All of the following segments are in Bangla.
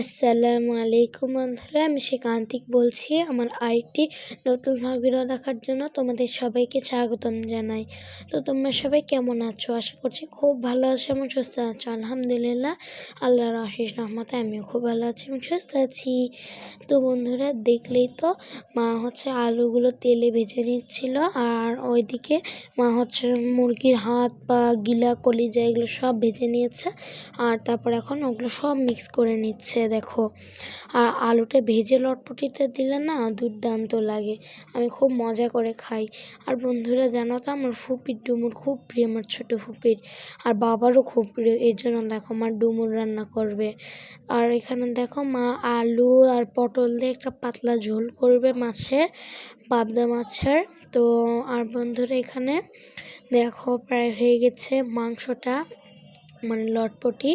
আসসালামু আলাইকুম বন্ধুরা, আমি সেকান্তিক বলছি। আমার আরেকটি নতুন ভিডিও দেখার জন্য তোমাদের সবাইকে স্বাগতম জানাই। তো তোমরা সবাই কেমন আছো? আশা করছি খুব ভালো আছো এবং সুস্থ আছো। আলহামদুলিল্লাহ, আল্লাহর আশিস রহমতে আমিও খুব ভালো আছি এবং সুস্থ আছি। তো বন্ধুরা, দেখলেই তো মা হচ্ছে আলুগুলো তেলে ভেজে নিচ্ছিল আর ওইদিকে মা হচ্ছে মুরগির হাত পা, গিলা, কলিজা এগুলো সব ভেজে নিয়েছে আর তারপর এখন ওগুলো সব মিক্স করে নিচ্ছে। দেখো, আর আলুটা ভেজে লটপটিতে দিলে না দুর্দান্ত লাগে। আমি খুব মজা করে খাই। আর বন্ধুরা, জানো তো আমার ফুপির ডুমুর খুব প্রিয়, আমার ছোটো ফুপির। আর বাবারও খুব প্রিয়, এই জন্য দেখো আমার ডুমুর রান্না করবে। আর এখানে দেখো মা আলু আর পটল দিয়ে একটা পাতলা ঝোল করবে মাছের পাবদা মাছের। তো, আর বন্ধুরা, এখানে দেখো প্রায় হয়ে গেছে মাংসটা। মানে লটপটি।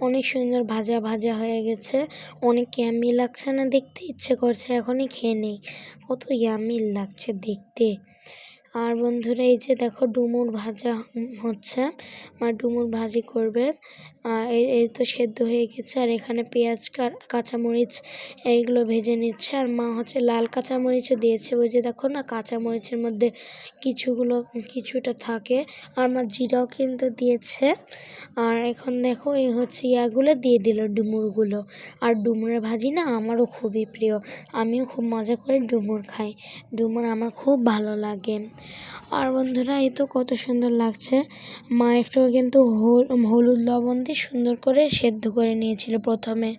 অনেক সুন্দর ভাজা ভাজা হয়ে গেছে। অনেক ইয়ামি লাগছে না দেখতে? ইচ্ছে করছে এখনই খেয়ে নেই। কত ইয়ামি লাগছে দেখতে। আর বন্ধুরা, এই যে দেখো ডুমুর ভাজা হচ্ছে। মা ডুমুর ভাজি করবে। এই এই তো সেদ্ধ হয়ে গেছে। আর এখানে পেঁয়াজ কাঁচামরিচ এইগুলো ভেজে নিচ্ছে। আর মা হচ্ছে লাল কাঁচামরিচও দিয়েছে। ওই যে দেখো না, কাঁচামরিচের মধ্যে কিছুগুলো, কিছুটা থাকে। আর মা জিরাও কিন্তু দিয়েছে। আর এখন দেখো, এই হচ্ছে ইয়াগুলো দিয়ে দিল ডুমুরগুলো। আর ডুমুরের ভাজি না আমারও খুবই প্রিয়। আমিও খুব মজা করে ডুমুর খাই। ডুমুর আমার খুব ভালো লাগে। আর বন্ধুরা, এই তো কত সুন্দর লাগছে। মা একটু কিন্তু হলুদ লবণ দিয়ে সুন্দর করে সেদ্ধ করে নিয়েছিল প্রথমে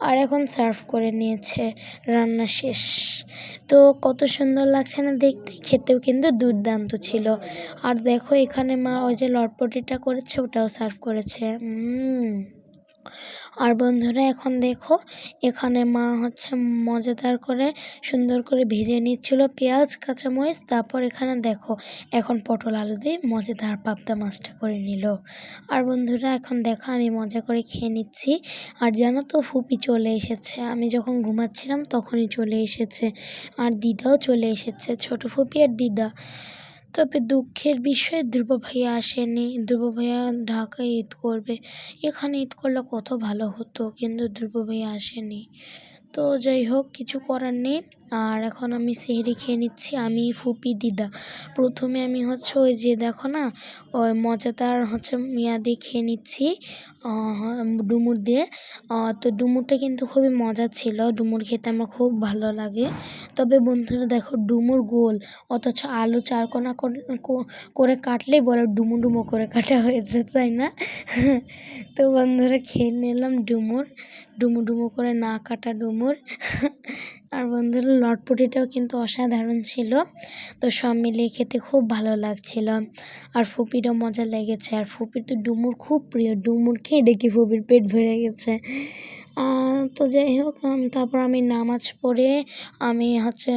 আর এখন সার্ভ করে নিয়েছে রান্না শেষ। তো কত সুন্দর লাগছে না দেখতে? খেতেও কিন্তু দুর্দান্ত ছিল। আর দেখো এখানে মা ওই যে লটপটিটা করেছে, ওটাও সার্ভ করেছে। আর বন্ধুরা, এখন দেখো, এখানে মা হচ্ছে মজাদার করে সুন্দর করে ভেজে নিচ্ছিল পেঁয়াজ, কাঁচামরিচ, তারপর এখানে দেখো, এখন পটল আলু দিয়ে মজাদার পাবদা মাছটা করে নিল। আর বন্ধুরা, এখন দেখো, আমি মজা করে খেয়ে নিচ্ছি। আর জানো তো, ফুপি চলে এসেছে। আমি যখন ঘুমাচ্ছিলাম, তখনই চলে এসেছে। আর দিদাও চলে এসেছে, ছোট ফুপি আর দিদা। তবে দুঃখের বিষয়ে ধ্রুব ভাইয়া আসেনি। ধ্রুব ভাইয়া ঢাকায় ঈদ করবে। এখানে ঈদ করলে কত ভালো হতো, কিন্তু ধ্রুব ভাইয়া আসেনি। তো যাই হোক, কিছু করার নেই। আর এখন আমি সেহরি খেয়ে নিচ্ছি, আমি ফুপি দিদা। প্রথমে আমি হচ্ছে ওই যে দেখো না, ওই মজাদার হচ্ছে মিয়া দিয়ে খেয়ে নিচ্ছি ডুমুর দিয়ে। তো ডুমুরটা কিন্তু খুবই মজা ছিল। ডুমুর খেতে আমার খুব ভালো লাগে। তবে বন্ধুরা দেখো ডুমুর গোল, অথচ আলু চারকোনা করে কাটলেই বলে ডুমু ডুমো করে কাটা হয়েছে, তাই না? তো বন্ধুরা খেয়ে নিলাম ডুমুর, ডুমু ডুমু করে না কাটা ডুমুর। আর বন্ধুরা লটপটিটাও কিন্তু অসাধারণ ছিল, তো সব মিলিয়ে খেতে খুব ভালো লাগছিল। আর ফুপিরও মজা লেগেছে, আর ফুপির তো ডুমুর খুব প্রিয়, ডুমুর খেয়ে দেখি ফুপির পেট ভরে গেছে। তো যাই হোক তারপর আমি নামাজ পড়ে আমি হচ্ছে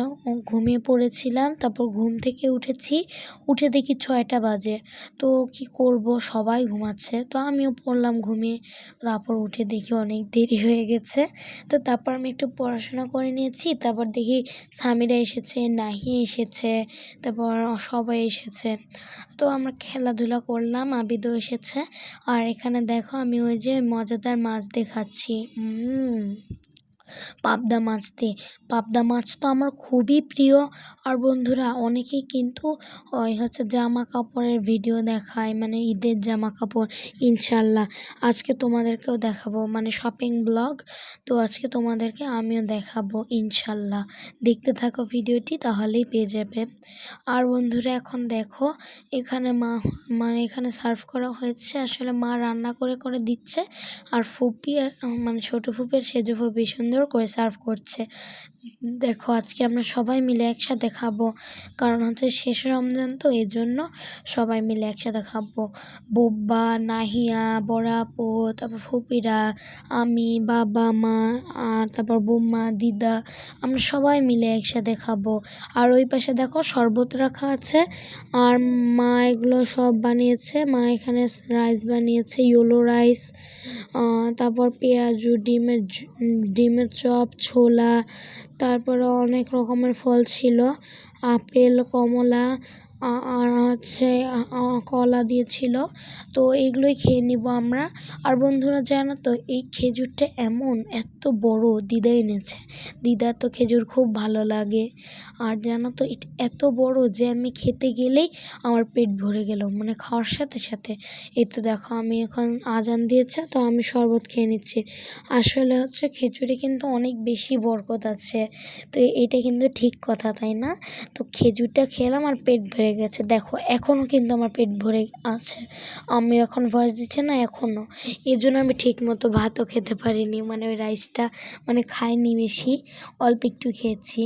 ঘুমিয়ে পড়েছিলাম। তারপর ঘুম থেকে উঠেছি। উঠে দেখি ছয়টা বাজে। তো কি করব? সবাই ঘুমাচ্ছে। তো আমিও পড়লাম ঘুমিয়ে। তারপর উঠে দেখি অনেক দেরি হয়ে গেছে। তো তারপর আমি একটু পড়াশোনা করে নিয়েছি। তারপর দেখি স্বামীরা এসেছে, নাহি এসেছে, তারপর সবাই এসেছে। তো আমরা খেলাধুলা করলাম, আবিদও এসেছে। আর এখানে দেখো আমি ওই যে মজাদার মাছ দেখাচ্ছি। mm. পাবদা মাছ দিয়ে পাবদা মাছ তো আমার খুবই প্রিয়। আর বন্ধুরা, অনেকেই কিন্তু, ওই হচ্ছে জামা কাপড়ের ভিডিও দেখায় মানে ঈদের জামা কাপড় ইনশাল্লাহ। আজকে তোমাদেরকেও দেখাবো মানে শপিং ব্লগ তো আজকে তোমাদেরকে আমিও দেখাবো, ইনশাল্লাহ। দেখতে থাকো ভিডিওটি তাহলেই পেয়ে যাবে। আর বন্ধুরা, এখন দেখো, এখানে মা মানে এখানে সার্ভ করা হয়েছে। আসলে মা রান্না করে করে দিচ্ছে। আর ফুপি মানে ছোটো ফুপের সেজো ফুপি, সুন্দর করে সার্ভ করছে। দেখো, আজকে আমরা সবাই মিলে একসাথে খাব। কারণ হচ্ছে শেষ রমজান, তো এই জন্য সবাই মিলে একসাথে খাব। বোব্বা, নাহিয়া, বড়াপো, তারপর ফুপিরা, আমি, বাবা, মা, আর তারপর বোম্মা দিদা, আমরা সবাই মিলে একসাথে খাব। আর ওই পাশে দেখো শরবত রাখা আছে। আর মা এগুলো সব বানিয়েছে। মা এখানে রাইস বানিয়েছে ইয়েলো রাইস তারপর পেঁয়াজু, ডিমের ডিমের চপ ছোলা তারপরে অনেক রকমের ফল ছিল। আপেল কমলা আর হচ্ছে কলা দিয়েছিল তো এইগুলোই খেয়ে নিব আমরা। আর বন্ধুরা, জানো তো, এই খেজুরটা এমন, এত বড়, দিদা এনেছে। দিদার তো খেজুর খুব ভালো লাগে। আর জানো তো, এটা এত বড় যে আমি খেতে গেলেই আমার পেট ভরে গেল মানে খাওয়ার সাথে সাথে। এই তো দেখো, আমি এখন আজান দিয়েছে, তো আমি শরবত খেয়ে নিচ্ছি। আসলে হচ্ছে, খেজুরে কিন্তু অনেক বেশি বরকত আছে। তো এটা কিন্তু ঠিক কথা, তাই না? তো খেজুরটা খেলাম, আর পেট ভরে গেছে। দেখো এখনও কিন্তু আমার পেট ভরে আছে। আমি এখন ভয়েস দিচ্ছে না এখনও এই জন্য আমি ঠিক মতো ভাতও খেতে পারিনি। মানে ওই রাইসটা মানে খাইনি বেশি, অল্প একটু খেয়েছি।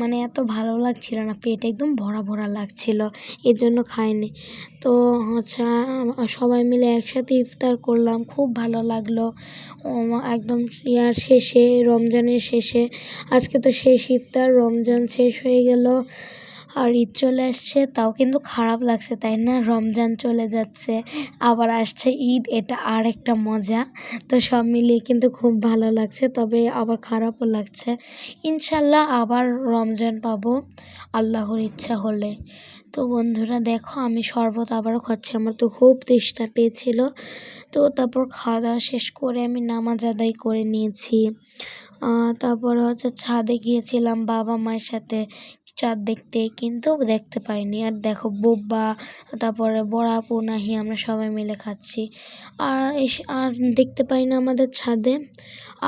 মানে এত ভালো লাগছিল না, পেট একদম ভরা ভরা লাগছিল। এই জন্য খাইনি। তো হচ্ছে সবাই মিলে একসাথে ইফতার করলাম, খুব ভালো লাগল। একদম ইয়ার শেষে, রমজানের শেষে। আজকে তো শেষ ইফতার, রমজান শেষ হয়ে গেল। আর ঈদ চলে আসছে, তাও কিন্তু খারাপ লাগছে, তাই না? রমজান চলে যাচ্ছে, আবার আসছে ঈদ, এটা আর একটা মজা। তো সব মিলিয়ে কিন্তু খুব ভালো লাগছে, তবে আবার খারাপও লাগছে। ইনশাল্লাহ আবার রমজান পাবো, আল্লাহর ইচ্ছা হলে। তো বন্ধুরা, দেখো, আমি শরবত আবারও খাচ্ছি, আমার তো খুব তৃষ্ণা পেয়েছিল। তো তারপর খাওয়া দাওয়া শেষ করে আমি নামাজ আদায় করে নিয়েছি। তারপর হচ্ছে ছাদে গিয়েছিলাম বাবা মায়ের সাথে চাঁদ দেখতে কিন্তু দেখতে পাইনি। আর দেখো বোব্বা, তারপরে বড়া পোনাহি আমরা সবাই মিলে খাচ্ছি। আর এসে, আর দেখতে পাই না আমাদের ছাদে।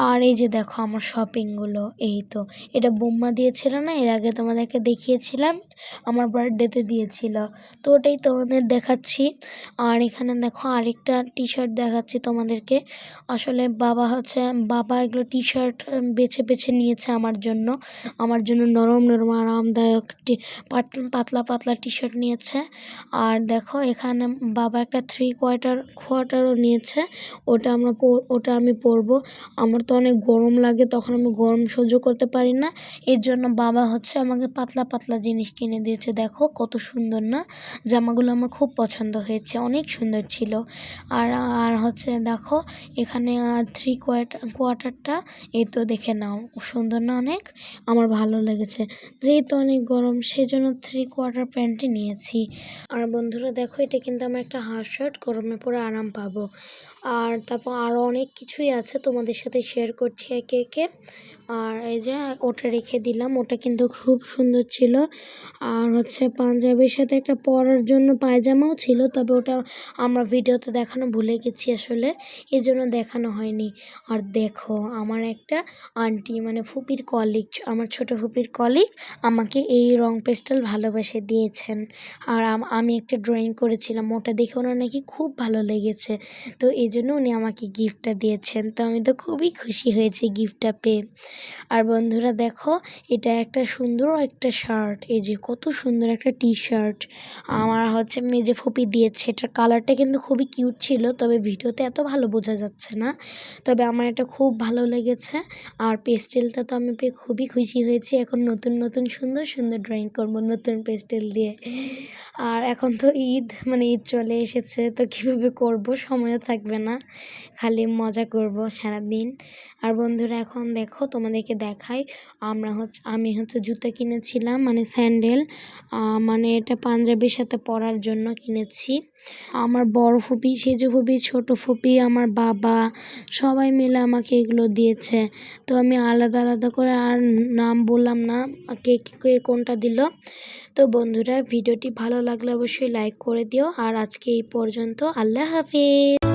আর এই যে দেখো আমার শপিংগুলো, এই তো। এটা বোম্মা দিয়েছিল না, এর আগে তোমাদেরকে দেখিয়েছিলাম, আমার বার্থডেতে দিয়েছিল। তো ওটাই তোমাদের দেখাচ্ছি। আর এখানে দেখো আরেকটা টি শার্ট দেখাচ্ছি তোমাদেরকে। আসলে বাবা হচ্ছে, বাবা এগুলো টি শার্ট বেছে বেছে নিয়েছে আমার জন্য। আমার জন্য নরম নরম আরামদায়ক পাতলা পাতলা টি শার্ট নিয়েছে। আর দেখো, এখানে বাবা একটা থ্রি কোয়ার্টার কোয়ার্টারও নিয়েছে। ওটা আমরা ওটা আমি পরবো। আমার তো অনেক গরম লাগে, তখন আমি গরম সহ্য করতে পারি না। এর জন্য বাবা হচ্ছে আমাকে পাতলা পাতলা জিনিস কিনে দিয়েছে। দেখো, কত সুন্দর না? জামাগুলো আমার খুব পছন্দ হয়েছে, অনেক সুন্দর ছিল। আর আর হচ্ছে দেখো, এখানে থ্রি কোয়ার্টার কোয়ার্টারটা এই তো দেখে নাও, সুন্দর না অনেক? আমার ভালো লেগেছে। যেহেতু অনেক গরম, সেজন্য থ্রি কোয়ার্টার প্যান্টই নিয়েছি। আর বন্ধুরা, দেখো, এটা কিন্তু আমার একটা হাফ শার্ট গরমে পরে আরাম পাবো। আর তারপর আরও অনেক কিছুই আছে তোমাদের সাথে শেয়ার করছি একে একে। আর এই যে ওটা রেখে দিলাম, ওটা কিন্তু খুব সুন্দর ছিল। আর হচ্ছে পাঞ্জাবির সাথে একটা পরার জন্য পায়জামাও ছিল, তবে ওটা আমরা ভিডিওতে দেখানো ভুলে গেছি আসলে, এই জন্য দেখানো হয়নি। আর দেখো, আমার একটা আন্টি মানে ফুপির কলিগ আমার ছোট ফুপির কলিগ আমাকে এই রং পেস্টাল ভালোবেসে দিয়েছেন। আর আমি একটা ড্রয়িং করেছিলাম, ওটা দেখে ওনার নাকি খুব ভালো লেগেছে। তো এই জন্য উনি আমাকে গিফটটা দিয়েছেন। তো আমি তো খুবই খুশি হয়েছি গিফটটা পেয়ে। আর বন্ধুরা দেখো, এটা একটা সুন্দর একটা শার্ট এই যে কত সুন্দর একটা টি শার্ট আমার হচ্ছে মেজে ফুপি দিয়েছে, এটার কালারটা কিন্তু খুবই কিউট ছিল, তবে ভিডিওতে এত ভালো বোঝা যাচ্ছে না। তবে আমার এটা খুব ভালো লেগেছে, আর পেস্টেলটা তো আমি পেয়ে খুবই খুশি হয়েছি, এখন নতুন নতুন, সুন্দর সুন্দর ড্রয়িং করব নতুন পেস্টেল দিয়ে। আর এখন তো ঈদ মানে ঈদ চলে এসেছে, তো কীভাবে করব, সময়ও থাকবে না, খালি মজা করব সারাদিন। আর বন্ধুরা এখন দেখো তোমাদেরকে দেখাই। আমরা হচ্ছে, আমি হচ্ছে জুতো কিনেছিলাম মানে স্যান্ডেল মানে এটা পাঞ্জাবির সাথে পরার জন্য কিনেছি। আমার বড় ফুপি, সেজো ফুপি, ছোট ফুপি, আমার বাবা, সবাই মিলে আমাকে এগুলো দিয়েছে। তো আমি আলাদা আলাদা করে আর নাম বললাম না, কে কে কোনটা দিল। তো বন্ধুরা, ভিডিওটি ভালো লাগলে অবশ্যই লাইক করে দিও। আর আজকে এই পর্যন্ত, আল্লাহ হাফিজ!